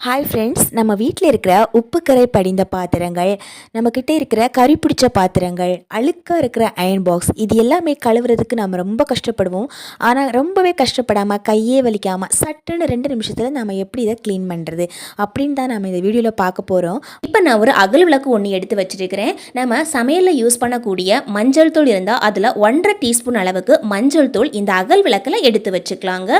Hi friends நம்ம வீட்டில் இருக்கிற உப்புக்கரை படிந்த பாத்திரங்கள் நம்மக்கிட்ட இருக்கிற கறி பிடிச்ச பாத்திரங்கள் அழுக்காக இருக்கிற அயன் பாக்ஸ் இது எல்லாமே கழுவுறதுக்கு நம்ம ரொம்ப கஷ்டப்படுவோம். ஆனால் ரொம்பவே கஷ்டப்படாமல் கையே வலிக்காமல் சட்டுன்னு ரெண்டு நிமிஷத்தில் நம்ம எப்படி இதை க்ளீன் பண்ணுறது அப்படின்னு தான் நம்ம இந்த வீடியோவில் பார்க்க போகிறோம் இப்போ நான் ஒரு அகல் விளக்கு ஒன்று எடுத்து வச்சுருக்கிறேன். நம்ம சமையலில் யூஸ் பண்ணக்கூடிய மஞ்சள் தூள் இருந்தால் அதில் ஒன்றரை டீஸ்பூன் அளவுக்கு மஞ்சள் தூள் இந்த அகல் விளக்கில் எடுத்து வச்சுக்கலாங்க.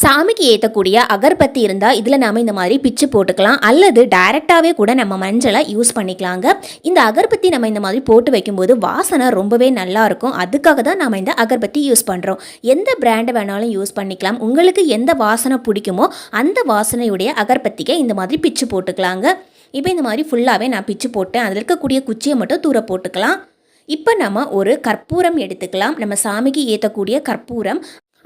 சாமிக்கு ஏற்றக்கூடிய அகர்பத்தி இருந்தால் இதில் நாம் இந்த மாதிரி பிச்சு போட்டுக்கலாம். அல்லது டைரெக்டாகவே கூட நம்ம மஞ்சளை யூஸ் பண்ணிக்கலாங்க. இந்த அகர்பத்தி நம்ம இந்த மாதிரி போட்டு வைக்கும்போது வாசனை ரொம்பவே நல்லாயிருக்கும் அதுக்காக தான் நம்ம இந்த அகர்பத்தி யூஸ் பண்ணுறோம் எந்த பிராண்டை வேணாலும் யூஸ் பண்ணிக்கலாம். உங்களுக்கு எந்த வாசனை பிடிக்குமோ அந்த வாசனையுடைய அகர்பத்திக்கை இந்த மாதிரி பிச்சு போட்டுக்கலாங்க. இப்போ இந்த மாதிரி ஃபுல்லாகவே நான் பிச்சு போட்டேன். அதில் இருக்கக்கூடிய குச்சியை மட்டும் தூர போட்டுக்கலாம். இப்போ நம்ம ஒரு கற்பூரம் எடுத்துக்கலாம். நம்ம சாமிக்கு ஏற்றக்கூடிய கற்பூரம்.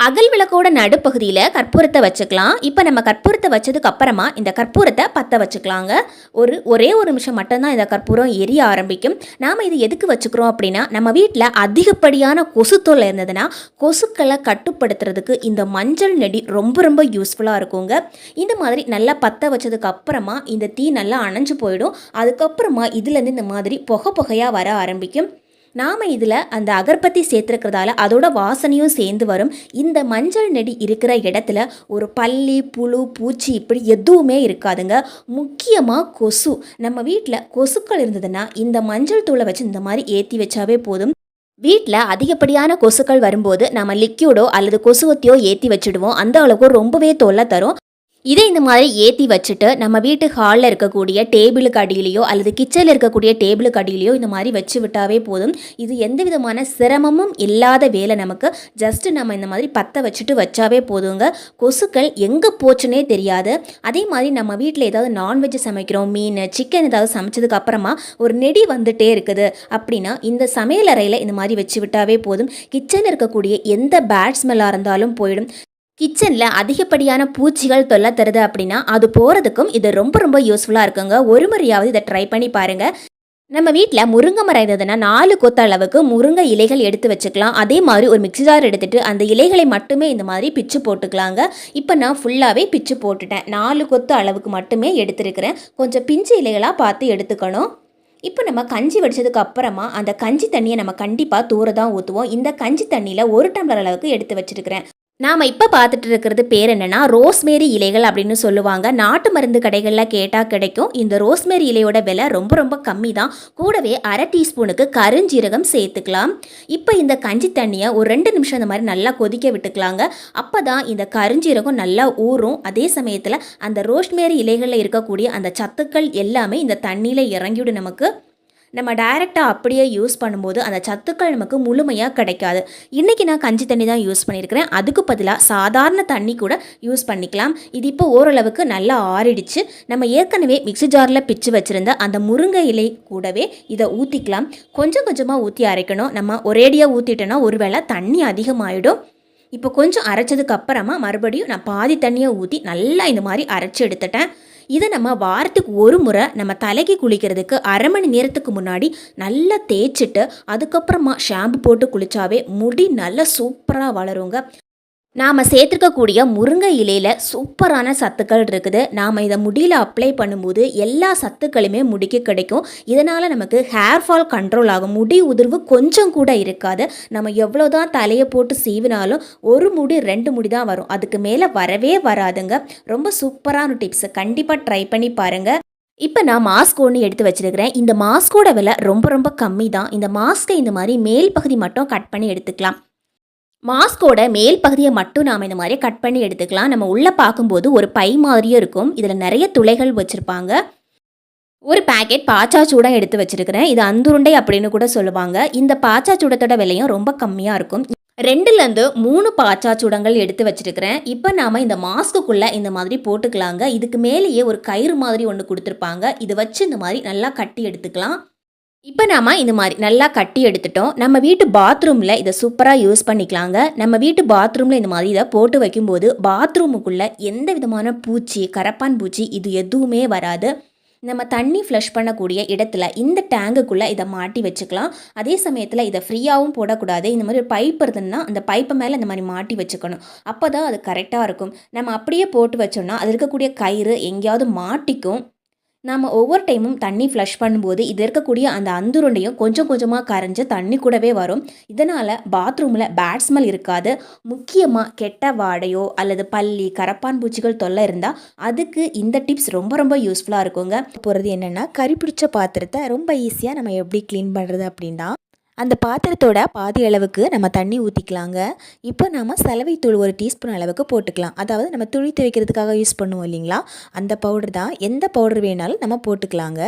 அகல் விளக்கோட நடுப்பகுதியில் கற்பூரத்தை வச்சுக்கலாம். இப்போ நம்ம கற்பூரத்தை வச்சதுக்கு அப்புறமா இந்த கற்பூரத்தை பற்ற வச்சுக்கலாங்க. ஒரு ஒரே ஒரு நிமிஷம் மட்டும்தான் இந்த கற்பூரம் எரிய ஆரம்பிக்கும். நாம் இது எதுக்கு வச்சுக்கிறோம் அப்படின்னா நம்ம வீட்டில் அதிகப்படியான கொசு தொல்லை இருந்ததுன்னா கொசுக்களை கட்டுப்படுத்துறதுக்கு இந்த மஞ்சள் நெடி ரொம்ப ரொம்ப யூஸ்ஃபுல்லாக இருக்குங்க. இந்த மாதிரி நல்லா பற்ற வச்சதுக்கு அப்புறமா இந்த தீ நல்லா அணைஞ்சு போயிடும். அதுக்கப்புறமா இதுலேருந்து இந்த மாதிரி புகை புகையாக வர ஆரம்பிக்கும். நாம் இதில் அந்த அகர்பத்தி சேர்த்துருக்கிறதால அதோட வாசனையும் சேர்ந்து வரும். இந்த மஞ்சள் நெடி இருக்கிற இடத்துல ஒரு பள்ளி புழு பூச்சி இப்படி எதுவுமே இருக்காதுங்க. முக்கியமாக கொசு. நம்ம வீட்டில் கொசுக்கள் இருந்ததுன்னா இந்த மஞ்சள் தூளை வச்சு இந்த மாதிரி ஏற்றி வச்சாவே போதும். வீட்டில் அதிகப்படியான கொசுக்கள் வரும்போது நம்ம லிக்யூடோ அல்லது கொசுவத்தியோ ஏற்றி வச்சுடுவோம். அந்த அளவுக்கு ரொம்பவே தொல்லை தரும். இதை இந்த மாதிரி ஏற்றி வச்சுட்டு நம்ம வீட்டு ஹாலில் இருக்கக்கூடிய டேபிளுக்கு அடியிலையோ அல்லது கிச்சனில் இருக்கக்கூடிய டேபிளுக்கு அடியிலையோ இந்த மாதிரி வச்சு விட்டாவே போதும். இது எந்த விதமான சிரமமும் இல்லாத வேலை நமக்கு. ஜஸ்ட் நம்ம இந்த மாதிரி பற்ற வச்சுட்டு வச்சாவே போதுங்க. கொசுக்கள் எங்கே போச்சுனே தெரியாது. அதே மாதிரி நம்ம வீட்டில் ஏதாவது நான்வெஜ் சமைக்கிறோம் மீன் சிக்கன் ஏதாவது சமைச்சதுக்கு அப்புறமா ஒரு நெடி வந்துட்டே இருக்குது. அப்படின்னா இந்த சமையல் அறையில் இந்த மாதிரி வச்சு விட்டாவே போதும். கிச்சனில் இருக்கக்கூடிய எந்த பேட் ஸ்மெல்லாக இருந்தாலும் போயிடும். கிச்சனில் அதிகப்படியான பூச்சிகள் தொல்லை தருது அப்படின்னா அது போகிறதுக்கும் இது ரொம்ப ரொம்ப யூஸ்ஃபுல்லாக இருக்குங்க. ஒரு முறையாவது இதை ட்ரை பண்ணி பாருங்கள் நம்ம வீட்டில் முருங்கை மரம் இருந்ததுன்னா நாலு கொத்த அளவுக்கு முருங்கை இலைகள் எடுத்து வச்சுக்கலாம். அதே மாதிரி ஒரு மிக்சி ஜார் எடுத்துகிட்டு அந்த இலைகளை மட்டுமே இந்த மாதிரி பிச்சு போட்டுக்கலாங்க. இப்போ நான் ஃபுல்லாகவே பிச்சு போட்டுட்டேன். நாலு கொத்து அளவுக்கு மட்டுமே எடுத்துருக்கிறேன். கொஞ்சம் பிஞ்சு இலைகளாக பார்த்து எடுத்துக்கணும். இப்போ நம்ம கஞ்சி வடித்ததுக்கு அப்புறமா அந்த கஞ்சி தண்ணியை நம்ம கண்டிப்பாக தூர தான் ஊற்றுவோம் இந்த கஞ்சி தண்ணியில் ஒரு டம்ளர் அளவுக்கு எடுத்து வச்சிருக்கிறேன். நாம் இப்போ பார்த்துட்டு இருக்கிறது பேர் என்னென்னா ரோஸ்மேரி இலைகள் அப்படின்னு சொல்லுவாங்க. நாட்டு மருந்து கடைகளில் கேட்டால் கிடைக்கும். இந்த ரோஸ்மேரி இலையோட விலை ரொம்ப ரொம்ப கம்மி தான் கூடவே அரை டீஸ்பூனுக்கு கருஞ்சீரகம் சேர்த்துக்கலாம். இப்போ இந்த கஞ்சி தண்ணியை ஒரு ரெண்டு நிமிஷம் இந்த மாதிரி நல்லா கொதிக்க விட்டுக்கலாங்க. அப்போ தான் இந்த கருஞ்சீரகம் நல்லா ஊறும். அதே சமயத்தில் அந்த ரோஸ்மேரி இலைகளில் இருக்கக்கூடிய அந்த சத்துக்கள் எல்லாமே இந்த தண்ணியில் இறங்கிவிடும் நமக்கு. நம்ம டைரெக்டாக அப்படியே யூஸ் பண்ணும்போது அந்த சத்துக்கள் நமக்கு முழுமையாக கிடைக்காது. இன்றைக்கி நான் கஞ்சி தண்ணி தான் யூஸ் பண்ணியிருக்கிறேன் அதுக்கு பதிலாக சாதாரண தண்ணி கூட யூஸ் பண்ணிக்கலாம். இது இப்போ ஓரளவுக்கு நல்லா ஆறிடுச்சு. நம்ம ஏற்கனவே மிக்ஸி ஜாரில் பிச்சு வச்சுருந்த அந்த முருங்கை இலை கூடவே இதை ஊற்றிக்கலாம் கொஞ்சம் கொஞ்சமாக ஊற்றி அரைக்கணும். நம்ம ஒரேடியாக ஊற்றிட்டோன்னா ஒருவேளை தண்ணி அதிகமாகிடும் இப்போ கொஞ்சம் அரைச்சதுக்கு அப்புறமா மறுபடியும் நான் பாதி தண்ணியை ஊற்றி நல்லா இந்த மாதிரி அரைச்சி எடுத்துட்டேன். இதை நம்ம வாரத்துக்கு ஒரு முறை நம்ம தலைக்கு குளிக்கிறதுக்கு அரை மணி நேரத்துக்கு முன்னாடி நல்லா தேய்ச்சிட்டு அதுக்கப்புறமா ஷாம்பு போட்டு குளித்தாவே முடி நல்லா சூப்பராக வளருங்க. நாம் சேர்த்துருக்கக்கூடிய முருங்கை இலையில் சூப்பரான சத்துக்கள் இருக்குது. நாம் இதை முடியில் அப்ளை பண்ணும்போது எல்லா சத்துக்களுமே முடிக்கு கிடைக்கும். இதனால் நமக்கு ஹேர் ஃபால் கண்ட்ரோல் ஆகும். முடி உதிர்வு கொஞ்சம் கூட இருக்காது. நம்ம எவ்வளோ தான் தலையை போட்டு சீவினாலும் ஒரு முடி ரெண்டு முடி தான் வரும். அதுக்கு மேலே வரவே வராதுங்க. ரொம்ப சூப்பரான டிப்ஸ் கண்டிப்பாக ட்ரை பண்ணி பாருங்கள் இப்போ நான் மாஸ்க் ஒன்று எடுத்து வச்சிருக்கிறேன். இந்த மாஸ்கோட விலை ரொம்ப ரொம்ப கம்மி தான் இந்த மாஸ்க்கை இந்த மாதிரி மேல் பகுதி மட்டும் கட் பண்ணி எடுத்துக்கலாம். மாஸ்கோட மேல் பகுதியை மட்டும் நாம் இந்த மாதிரி கட் பண்ணி எடுத்துக்கலாம். நம்ம உள்ளே பார்க்கும்போது ஒரு பை மாதிரியும் இருக்கும். இதில் நிறைய துளைகள் வச்சுருப்பாங்க. ஒரு பேக்கெட் சூடாக எடுத்து வச்சுருக்கிறேன். இது அந்துருண்டை அப்படின்னு கூட சொல்லுவாங்க. இந்த பாச்சாச்சூடத்தோட விலையும் ரொம்ப கம்மியாக இருக்கும். ரெண்டுலேருந்து மூணு பாச்சாச்சூடங்கள் எடுத்து வச்சிருக்கிறேன். இப்போ நாம் இந்த மாஸ்க்குள்ளே இந்த மாதிரி போட்டுக்கலாங்க. இதுக்கு மேலேயே ஒரு கயிறு மாதிரி ஒன்று கொடுத்துருப்பாங்க. இது வச்சு இந்த மாதிரி நல்லா கட்டி எடுத்துக்கலாம். இப்போ நாம் இந்த மாதிரி நல்லா கட்டி எடுத்துட்டோம். நம்ம வீட்டு பாத்ரூமில் இதை சூப்பராக யூஸ் பண்ணிக்கலாங்க. நம்ம வீட்டு பாத்ரூமில் இந்த மாதிரி இதை போட்டு வைக்கும்போது பாத்ரூமுக்குள்ளே எந்த விதமான பூச்சி கரப்பான் பூச்சி இது எதுவுமே வராது. நம்ம தண்ணி ஃப்ளஷ் பண்ணக்கூடிய இடத்துல இந்த டேங்குக்குள்ளே இதை மாட்டி வச்சுக்கலாம். அதே சமயத்தில் இதை ஃப்ரீயாகவும் போடக்கூடாது. இந்த மாதிரி ஒரு பைப் இருந்ததுன்னா அந்த பைப்பை மேலே இந்த மாதிரி மாட்டி வச்சுக்கணும். அப்போ தான் அது கரெக்டாக இருக்கும். நம்ம அப்படியே போட்டு வச்சோம்னா அது இருக்கக்கூடிய கயிறு எங்கேயாவது மாட்டிக்கும். நம்ம ஒவ்வொரு டைமும் தண்ணி ஃப்ளஷ் பண்ணும்போது இது இருக்கக்கூடிய அந்த அந்துருண்டையும் கொஞ்சம் கொஞ்சமாக கரைஞ்சு தண்ணி கூடவே வரும். இதனால் பாத்ரூமில் பேட் ஸ்மெல் இருக்காது. முக்கியமாக கெட்ட வாடையோ அல்லது பள்ளி கரப்பான் பூச்சிகள் தொல்லை இருந்தால் அதுக்கு இந்த டிப்ஸ் ரொம்ப ரொம்ப யூஸ்ஃபுல்லாக இருக்குங்க. போகிறது என்னென்னா கறி பிடிச்ச பாத்திரத்தை ரொம்ப ஈஸியாக நம்ம எப்படி க்ளீன் பண்ணுறது அப்படின்னா அந்த பாத்திரத்தோட பாதி அளவுக்கு நம்ம தண்ணி ஊற்றிக்கலாங்க இப்போ நம்ம சலவை தூள் ஒரு டீஸ்பூன் அளவுக்கு போட்டுக்கலாம். அதாவது நம்ம துணி துவைக்கிறதுக்காக யூஸ் பண்ணுவோம் இல்லைங்களா? அந்த பவுடர் தான். எந்த பவுடர் வேணாலும் நம்ம போட்டுக்கலாங்க.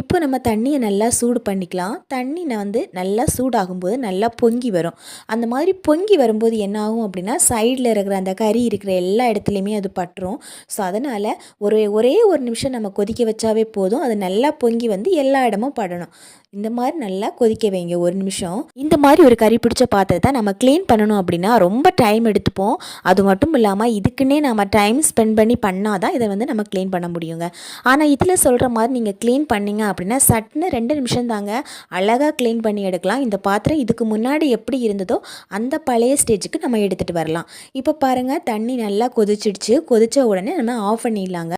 இப்போ நம்ம தண்ணியை நல்லா சூடு பண்ணிக்கலாம். தண்ணி வந்து நல்லா சூடாகும்போது நல்லா பொங்கி வரும். அந்த மாதிரி பொங்கி வரும்போது என்ன ஆகும் அப்படின்னா சைடில் இருக்கிற அந்த கறி இருக்கிற எல்லா இடத்துலையுமே அது பட்டுரும். ஸோ அதனால் ஒரு ஒரே ஒரு நிமிஷம் நம்ம கொதிக்க வச்சாவே போதும். அது நல்லா பொங்கி வந்து எல்லா இடமும் படணும். இந்த மாதிரி நல்லா கொதிக்க வைங்க ஒரு நிமிஷம். இந்த மாதிரி ஒரு கறி பிடிச்ச பாத்திரத்தை நம்ம க்ளீன் பண்ணணும் அப்படின்னா ரொம்ப டைம் எடுத்துப்போம். அது மட்டும் இல்லாமல் இதுக்குன்னே நம்ம டைம் ஸ்பெண்ட் பண்ணி பண்ணாதான் இதை வந்து நம்ம க்ளீன் பண்ண முடியுங்க. ஆனால் இதில் சொல்கிற மாதிரி நீங்கள் க்ளீன் பண்ணீங்க அப்படின்னா சட்டுன்னு ரெண்டு நிமிஷம் தாங்க அழகாக க்ளீன் பண்ணி எடுக்கலாம். இந்த பாத்திரம் இதுக்கு முன்னாடி எப்படி இருந்ததோ அந்த பழைய ஸ்டேஜுக்கு நம்ம எடுத்துகிட்டு வரலாம். இப்போ பாருங்கள் தண்ணி நல்லா கொதிச்சிடுச்சு. கொதித்த உடனே நம்ம ஆஃப் பண்ணிடலாங்க.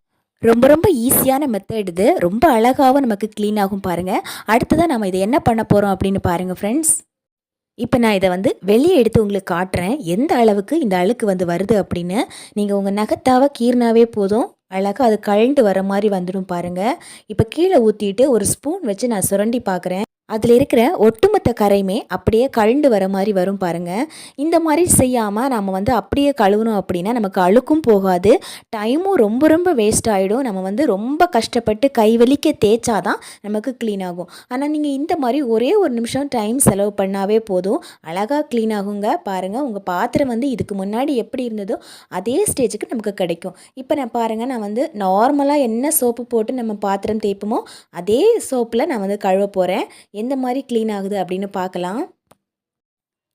ரொம்ப ரொம்ப ஈஸியான மெத்தட் இது. ரொம்ப அழகாகவும் நமக்கு க்ளீன் ஆகும் பாருங்கள் அடுத்ததாக நம்ம இதை என்ன பண்ண போகிறோம் அப்படின்னு பாருங்கள் ஃப்ரெண்ட்ஸ் இப்போ நான் இதை வந்து வெளியே எடுத்து உங்களுக்கு காட்டுறேன். எந்த அளவுக்கு இந்த அழுக்கு வந்து வருது அப்படின்னு. நீங்கள் உங்கள் நகத்தாவை கீர்னாவே போதும். அழகாக அது கழண்டு வர மாதிரி வந்துடும் பாருங்கள் இப்போ கீழே ஊற்றிட்டு ஒரு ஸ்பூன் வச்சு நான் சுரண்டி பார்க்குறேன் அதில் இருக்கிற ஒட்டுமொத்த கரையுமே அப்படியே கழண்டு வர மாதிரி வரும் பாருங்கள் இந்த மாதிரி செய்யாமல் நம்ம வந்து அப்படியே கழுவணும் அப்படின்னா நமக்கு அழுக்கும் போகாது. டைமும் ரொம்ப ரொம்ப வேஸ்ட் ஆகிடும் நம்ம வந்து ரொம்ப கஷ்டப்பட்டு கை வலிக்க தேய்ச்சாதான் நமக்கு க்ளீன் ஆகும். ஆனால் நீங்கள் இந்த மாதிரி ஒரே ஒரு நிமிஷம் டைம் செலவு பண்ணாவே போதும். அழகாக க்ளீன் ஆகுங்க. பாருங்கள் உங்கள் பாத்திரம் வந்து இதுக்கு முன்னாடி எப்படி இருந்ததோ அதே ஸ்டேஜுக்கு நமக்கு கிடைக்கும். இப்போ நான் பாருங்கள் நான் வந்து நார்மலாக என்ன சோப்பு போட்டு நம்ம பாத்திரம் தேய்ப்போமோ அதே சோப்பில் நான் வந்து கழுவ போகிறேன் எந்த மாதிரி க்ளீன் ஆகுது அப்படின்னு பார்க்கலாம்.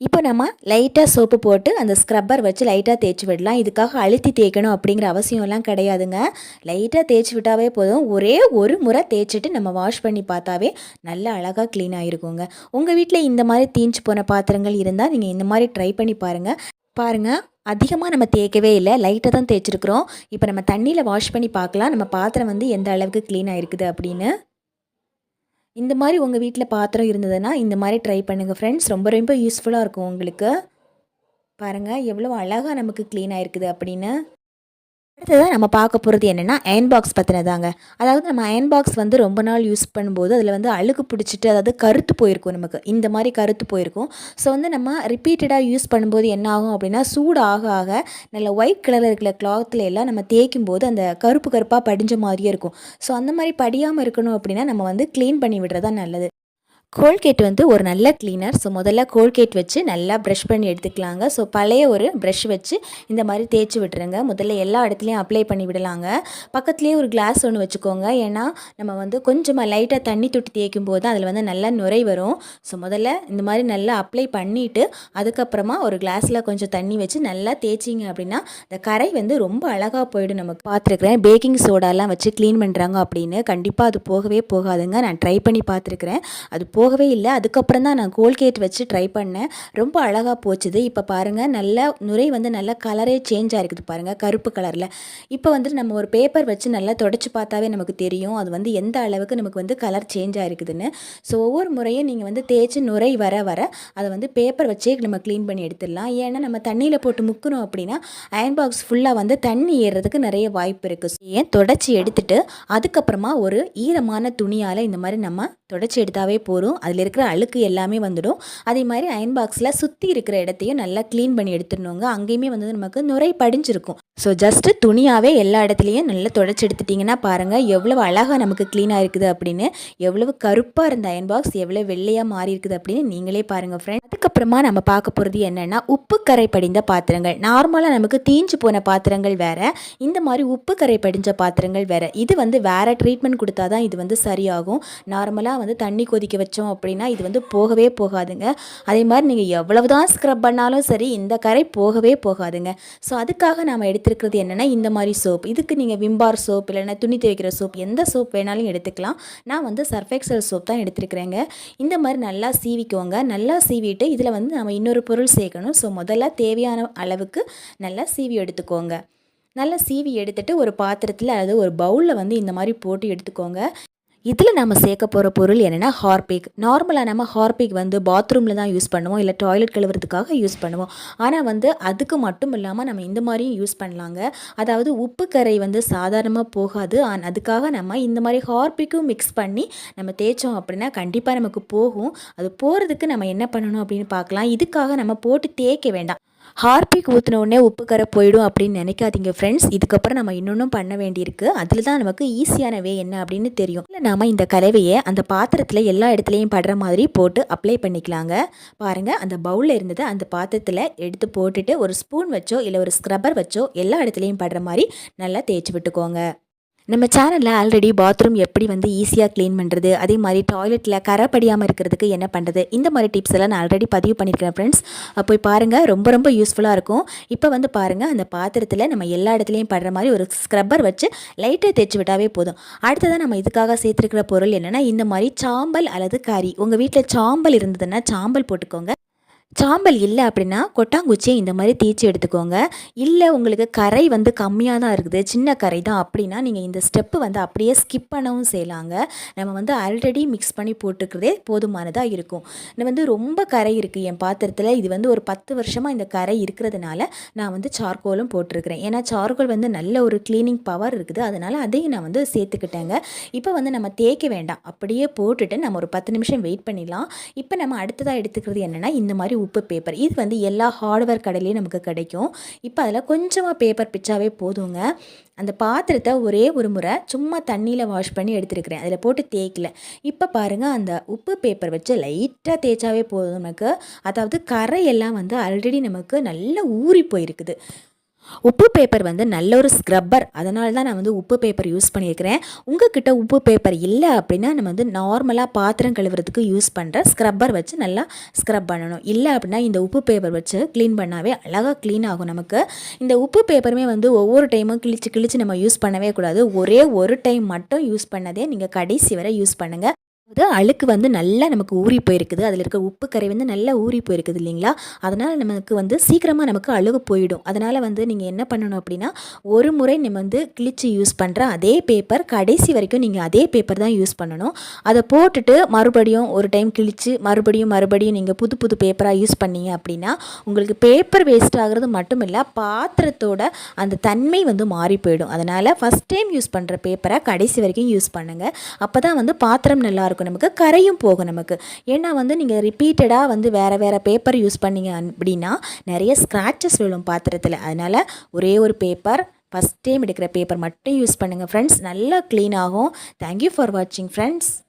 இப்போ நம்ம லைட்டாக சோப்பு போட்டு அந்த ஸ்க்ரப்பர் வச்சு லைட்டாக தேய்ச்சி விடலாம். இதுக்காக அழுத்தி தேய்க்கணும் அப்படிங்கிற அவசியம்லாம் கிடையாதுங்க. லைட்டாக தேய்ச்சி விட்டாவே போதும். ஒரே ஒரு முறை தேய்ச்சிட்டு நம்ம வாஷ் பண்ணி பார்த்தாவே நல்லா அழகாக க்ளீன் ஆகிருக்குங்க உங்கள் வீட்டில் இந்த மாதிரி தீஞ்சு போன பாத்திரங்கள் இருந்தால் நீங்கள் இந்த மாதிரி ட்ரை பண்ணி பாருங்கள் பாருங்கள் அதிகமாக நம்ம தேய்க்கவே இல்லை. லைட்டாக தான் தேய்ச்சிருக்கிறோம். இப்போ நம்ம தண்ணியில் வாஷ் பண்ணி பார்க்கலாம். நம்ம பாத்திரம் வந்து எந்த அளவுக்கு க்ளீன் ஆகிருக்குது அப்படின்னு. இந்த மாதிரி உங்கள் வீட்டில் பாத்திரம் இருந்ததுன்னா இந்த மாதிரி ட்ரை பண்ணுங்கள் ஃப்ரெண்ட்ஸ் ரொம்ப ரொம்ப யூஸ்ஃபுல்லாக இருக்கும் உங்களுக்கு. பாருங்கள் எவ்வளோ அழகாக நமக்கு க்ளீன் ஆகிருக்குது அப்படின்னு. அடுத்ததாக நம்ம பார்க்க போகிறது என்னென்னா அயன் பாக்ஸ் பற்றினதாங்க அதாவது நம்ம அயன் பாக்ஸ் வந்து ரொம்ப நாள் யூஸ் பண்ணும்போது அதில் வந்து அழுக்கு பிடிச்சிட்டு அதாவது கருத்து போயிருக்கும் நமக்கு. இந்த மாதிரி கருத்து போயிருக்கும். ஸோ வந்து நம்ம ரிப்பீட்டடாக யூஸ் பண்ணும்போது என்ன ஆகும் அப்படின்னா சூடு ஆக ஆக நல்ல ஒயிட் கலரில் இருக்கிற கிளாத்தில் எல்லாம் நம்ம தேய்க்கும் போது அந்த கருப்பு கருப்பாக படிஞ்ச மாதிரியே இருக்கும். ஸோ அந்த மாதிரி படியாமல் இருக்கணும் அப்படின்னா நம்ம வந்து க்ளீன் பண்ணி விடுறதா நல்லது. கோல்கேட் வந்து ஒரு நல்ல க்ளீனர் ஸோ முதல்ல கோல்கேட் வச்சு நல்லா ப்ரஷ் பண்ணி எடுத்துக்கலாங்க. ஸோ பழைய ஒரு ப்ரஷ் வச்சு இந்த மாதிரி தேய்ச்சி விட்டுருங்க. முதல்ல எல்லா இடத்துலையும் அப்ளை பண்ணி விடலாங்க. பக்கத்துலேயே ஒரு கிளாஸ் ஒன்று வச்சுக்கோங்க. ஏன்னா நம்ம வந்து கொஞ்சமாக லைட்டாக தண்ணி தொட்டி தேய்க்கும் போது அதில் வந்து நல்லா நுரை வரும். ஸோ முதல்ல இந்த மாதிரி நல்லா அப்ளை பண்ணிவிட்டு அதுக்கப்புறமா ஒரு கிளாஸில் கொஞ்சம் தண்ணி வச்சு நல்லா தேய்ச்சிங்க அப்படின்னா இந்த கரை வந்து ரொம்ப அழகாக போயிடும் நமக்கு பார்த்துருக்குறேன். பேக்கிங் சோடாலாம் வச்சு க்ளீன் பண்ணுறாங்க அப்படின்னு. கண்டிப்பாக அது போகவே போகாதுங்க. நான் ட்ரை பண்ணி பார்த்துருக்குறேன். அது போகவே இல்லை. அதுக்கப்புறம் தான் நான் கோல்கேட் வச்சு ட்ரை பண்ணேன். ரொம்ப அழகாக போச்சுது. இப்போ பாருங்கள் நல்லா நுரை வந்து நல்லா கலரே சேஞ்ச் ஆகிருக்குது பாருங்கள் கருப்பு கலரில் இப்போ வந்துட்டு நம்ம ஒரு பேப்பர் வச்சு நல்லா தொடச்சி பார்த்தாவே நமக்கு தெரியும். அது வந்து எந்த அளவுக்கு நமக்கு வந்து கலர் சேஞ்ச் ஆகிருக்குதுன்னு ஸோ ஒவ்வொரு முறையும் நீங்கள் வந்து தேய்ச்சி நுரை வர வர அதை வந்து பேப்பர் வச்சே நம்ம க்ளீன் பண்ணி எடுத்துடலாம். ஏன்னா நம்ம தண்ணியில் போட்டு முக்கணும் அப்படின்னா அயன் பாக்ஸ் ஃபுல்லாக வந்து தண்ணி ஏறுறதுக்கு நிறைய வாய்ப்பு இருக்குது ஏன் தொடச்சி எடுத்துட்டு அதுக்கப்புறமா ஒரு ஈரமான துணியால் இந்த மாதிரி நம்ம தொடச்சி எடுத்தாவே போகிறோம் போதும் அதில் இருக்கிற அழுக்கு எல்லாமே வந்துடும். அதே மாதிரி அயன் பாக்ஸில் சுற்றி இருக்கிற இடத்தையும் நல்லா க்ளீன் பண்ணி எடுத்துடணுங்க. அங்கேயுமே வந்து நமக்கு நுரை படிஞ்சிருக்கும். ஸோ ஜஸ்ட்டு துணியாகவே எல்லா இடத்துலையும் நல்லா தொடச்சி எடுத்துட்டிங்கன்னா பாருங்கள் எவ்வளோ அழகாக நமக்கு க்ளீனாக இருக்குது அப்படின்னு எவ்வளவு கருப்பாக இருந்த அயன் பாக்ஸ் எவ்வளோ வெள்ளையாக மாறி இருக்குது அப்படின்னு நீங்களே பாருங்கள் ஃப்ரெண்ட் அதுக்கப்புறமா நம்ம பார்க்க போகிறது என்னென்னா உப்பு கரை படிந்த பாத்திரங்கள். நார்மலாக நமக்கு தீஞ்சு போன பாத்திரங்கள் வேறு. இந்த மாதிரி உப்பு கரை படிஞ்ச பாத்திரங்கள் வேறு. இது வந்து வேறு ட்ரீட்மெண்ட் கொடுத்தா தான் இது வந்து சரியாகும். நார்மலாக வந்து தண்ணி கொதிக்க வச்சு தேய்ச்சோம் அப்படின்னா இது வந்து போகவே போகாதுங்க. அதே மாதிரி நீங்கள் எவ்வளவு தான் ஸ்க்ரப் பண்ணாலும் சரி இந்த கரை போகவே போகாதுங்க. ஸோ அதுக்காக நாம் எடுத்துருக்கிறது என்னென்னா இந்த மாதிரி சோப் இதுக்கு நீங்கள் விம்பார் சோப் இல்லைன்னா துணி துவைக்கிற சோப் எந்த சோப் வேணாலும் எடுத்துக்கலாம். நான் வந்து சர்ஃபெக்சல் சோப் தான் எடுத்துருக்கிறேங்க. இந்த மாதிரி நல்லா சீவிக்கோங்க. நல்லா சீவிட்டு இதில் வந்து நம்ம இன்னொரு பொருள் சேர்க்கணும். ஸோ முதல்ல தேவையான அளவுக்கு நல்லா சீவி எடுத்துக்கோங்க. நல்லா சீவி எடுத்துட்டு ஒரு பாத்திரத்தில் அதாவது ஒரு பவுலில் வந்து இந்த மாதிரி போட்டு எடுத்துக்கோங்க. இதில் நம்ம சேர்க்க போகிற பொருள் என்னென்னா ஹார்பிக் நார்மலாக நம்ம ஹார்பிக் வந்து பாத்ரூமில் தான் யூஸ் பண்ணுவோம். இல்லை டாய்லெட் கழுவுறதுக்காக யூஸ் பண்ணுவோம். ஆனால் வந்து அதுக்கு மட்டும் இல்லாமல் நம்ம இந்த மாதிரியும் யூஸ் பண்ணலாங்க. அதாவது உப்பு கரை வந்து சாதாரணமாக போகாது. ஆன் அதுக்காக நம்ம இந்த மாதிரி ஹார்பிக்கும் மிக்ஸ் பண்ணி நம்ம தேய்ச்சோம் அப்படின்னா கண்டிப்பாக நமக்கு போகும். அது போகிறதுக்கு நம்ம என்ன பண்ணணும் அப்படின்னு பார்க்கலாம். இதுக்காக நம்ம போட்டு தேய்க்க வேண்டாம். ஹார்பிக் ஊற்றின உடனே உப்பு கரை போயிடும் அப்படின்னு நினைக்காதீங்க ஃப்ரெண்ட்ஸ் இதுக்கப்புறம் நம்ம இன்னொன்றும் பண்ண வேண்டியிருக்கு. அதில் தான் நமக்கு ஈஸியான வே என்ன அப்படின்னு தெரியும். இல்லை நாம் இந்த கலவையை அந்த பாத்திரத்தில் எல்லா இடத்துலையும் படுற மாதிரி போட்டு அப்ளை பண்ணிக்கலாங்க. பாருங்கள் அந்த பவுலில் இருந்ததை அந்த பாத்திரத்தில் எடுத்து போட்டுட்டு ஒரு ஸ்பூன் வச்சோ இல்லை ஒரு ஸ்க்ரப்பர் வச்சோ எல்லா இடத்துலையும் படுற மாதிரி நல்லா தேய்ச்சி விட்டுக்கோங்க. நம்ம சேனலில் ஆல்ரெடி பாத்ரூம் எப்படி வந்து ஈஸியாக க்ளீன் பண்ணுறது அதே மாதிரி டாய்லெட்டில் கரை படியாமல் இருக்கிறதுக்கு என்ன பண்ணுறது இந்த மாதிரி டிப்ஸ் எல்லாம் நான் ஆல்ரெடி பதிவு பண்ணியிருக்கிறேன் ஃப்ரெண்ட்ஸ் போய் பாருங்கள் ரொம்ப ரொம்ப யூஸ்ஃபுல்லாக இருக்கும். இப்போ வந்து பாருங்கள் அந்த பாத்திரத்தில் நம்ம எல்லா இடத்துலையும் படுற மாதிரி ஒரு ஸ்க்ரப்பர் வச்சு லைட்டாக தேய்ச்சி விட்டாவே போதும். அடுத்ததாக நம்ம இதுக்காக சேர்த்துருக்கிற பொருள் என்னென்னா இந்த மாதிரி சாம்பல் அல்லது கறி. உங்கள் வீட்டில் சாம்பல் இருந்ததுன்னா சாம்பல் போட்டுக்கோங்க. சாம்பல் இல்லை அப்படின்னா கொட்டாங்குச்சியை இந்த மாதிரி தேய்ச்சி எடுத்துக்கோங்க. இல்லை உங்களுக்கு கரை வந்து கம்மியாக தான் இருக்குது. சின்ன கரை தான் அப்படின்னா நீங்கள் இந்த ஸ்டெப்பு வந்து அப்படியே ஸ்கிப் பண்ணவும் செய்யலாங்க. நம்ம வந்து ஆல்ரெடி மிக்ஸ் பண்ணி போட்டுக்கிறதே போதுமானதாக இருக்கும். நான் வந்து ரொம்ப கரை இருக்குது என் பாத்திரத்தில். இது வந்து ஒரு பத்து வருஷமாக இந்த கரை இருக்கிறதுனால நான் வந்து சார்கோலும் போட்டிருக்கிறேன். ஏன்னா சார்கோல் வந்து நல்ல ஒரு க்ளீனிங் பவர் இருக்குது. அதனால் அதையும் நான் வந்து சேர்த்துக்கிட்டேங்க. இப்போ வந்து நம்ம தேய்க்க வேண்டாம். அப்படியே போட்டுட்டு நம்ம ஒரு பத்து நிமிஷம் வெயிட் பண்ணிடலாம். இப்போ நம்ம அடுத்ததாக எடுத்துக்கிறது என்னென்னா இந்த மாதிரி உப்பு பேப்பர் இது வந்து எல்லா ஹார்ட்வேர் கடையிலையும் நமக்கு கிடைக்கும். இப்போ அதில் கொஞ்சமாக பேப்பர் பிச்சாவே போதுங்க. அந்த பாத்திரத்தை ஒரே ஒரு முறை சும்மா தண்ணியில் வாஷ் பண்ணி எடுத்துருக்கிறேன். அதில் போட்டு தேய்க்கல. இப்போ பாருங்கள் அந்த உப்பு பேப்பர் வச்சு லைட்டாக தேய்ச்சாவே போதும் நமக்கு. அதாவது கரையெல்லாம் வந்து ஆல்ரெடி நமக்கு நல்லா ஊறி போயிருக்குது. உப்பு பேப்பர் வந்து நல்ல ஒரு ஸ்க்ரப்பர் அதனால தான் நான் வந்து உப்பு பேப்பர் யூஸ் பண்ணியிருக்கிறேன். உங்ககிட்ட உப்பு பேப்பர் இல்லை அப்படின்னா நம்ம வந்து நார்மலாக பாத்திரம் கழுவுறதுக்கு யூஸ் பண்ணுற ஸ்க்ரப்பர் வச்சு நல்லா ஸ்க்ரப் பண்ணணும். இல்லை அப்படின்னா இந்த உப்பு பேப்பர் வச்சு க்ளீன் பண்ணாவே அழகாக க்ளீன் ஆகும் நமக்கு. இந்த உப்பு பேப்பருமே வந்து ஒவ்வொரு டைமும் கிழிச்சு கிழிச்சு நம்ம யூஸ் பண்ணவே கூடாது. ஒரே ஒரு டைம் மட்டும் யூஸ் பண்ணதே நீங்கள் கடைசி வரை யூஸ் பண்ணுங்கள் அது அழுக்கு வந்து நல்லா நமக்கு ஊறி போயிருக்குது. அதில் இருக்க உப்பு கரை வந்து நல்லா ஊறி போயிருக்குது இல்லைங்களா? அதனால் நமக்கு வந்து சீக்கிரமாக நமக்கு அழுகு போயிடும். அதனால் வந்து நீங்கள் என்ன பண்ணணும் அப்படின்னா ஒரு முறை நம்ம வந்து கிழிச்சு யூஸ் பண்ணுற அதே பேப்பர் கடைசி வரைக்கும் நீங்கள் அதே பேப்பர் தான் யூஸ் பண்ணணும். அதை போட்டுட்டு மறுபடியும் ஒரு டைம் கிழிச்சு மறுபடியும் மறுபடியும் நீங்கள் புது புது பேப்பராக யூஸ் பண்ணீங்க அப்படின்னா உங்களுக்கு பேப்பர் வேஸ்ட் ஆகிறது மட்டும் இல்லை பாத்திரத்தோட அந்த தன்மை வந்து மாறி போயிடும். அதனால் ஃபஸ்ட் டைம் யூஸ் பண்ணுற பேப்பரை கடைசி வரைக்கும் யூஸ் பண்ணுங்கள் அப்போ தான் வந்து பாத்திரம் நல்லாயிருக்கும் நமக்கு கரையும் போகும் நமக்கு. ஏன்னா வந்து நீங்கள் ரிப்பீட்டடாக வந்து வேறு வேறு பேப்பர் யூஸ் பண்ணீங்க அப்படின்னா நிறைய ஸ்க்ராச்சஸ் விழும் பாத்திரத்தில். அதனால் ஒரே ஒரு பேப்பர் ஃபஸ்ட் டைம் எடுக்கிற பேப்பர் மட்டும் யூஸ் பண்ணுங்கள் ஃப்ரெண்ட்ஸ் நல்லா க்ளீன் ஆகும். தேங்க்யூ ஃபார் வாட்சிங் ஃப்ரெண்ட்ஸ்